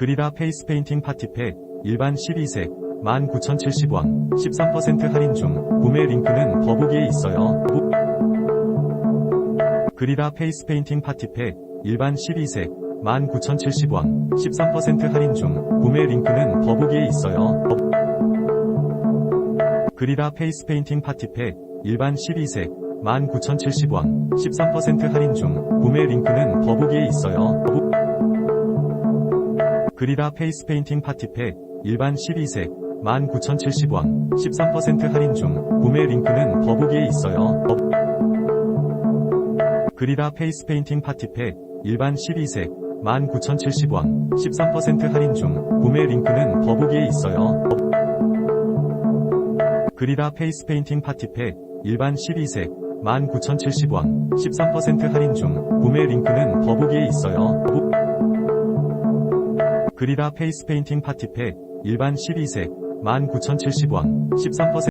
그리라 페이스 페인팅 파티팩 일반 12색 19,070원 13% 할인 중 구매 링크는 더보기에 있어요. 그리라 페이스 페인팅 파티팩 일반 12색 19,070원 13% 할인 중 구매 링크는 더보기에 있어요. 그리라 페이스 페인팅 파티팩 일반 12색 19,070원 13% 할인 중 구매 링크는 더보기에 있어요. 그리라 페이스 페인팅 파티팩 일반 12색 19,070원 13% 할인 중 구매 링크는 더보기에 있어요. 그리라 페이스 페인팅 파티팩 일반 12색 19,070원 13% 할인 중 구매 링크는 더보기에 있어요. 그리라 페이스 페인팅 파티팩 일반 12색 19,070원 13% 할인 중 구매 링크는 더보기에 있어요. 그리라 페이스 페인팅 파티팩 일반 12색 19,070원 13%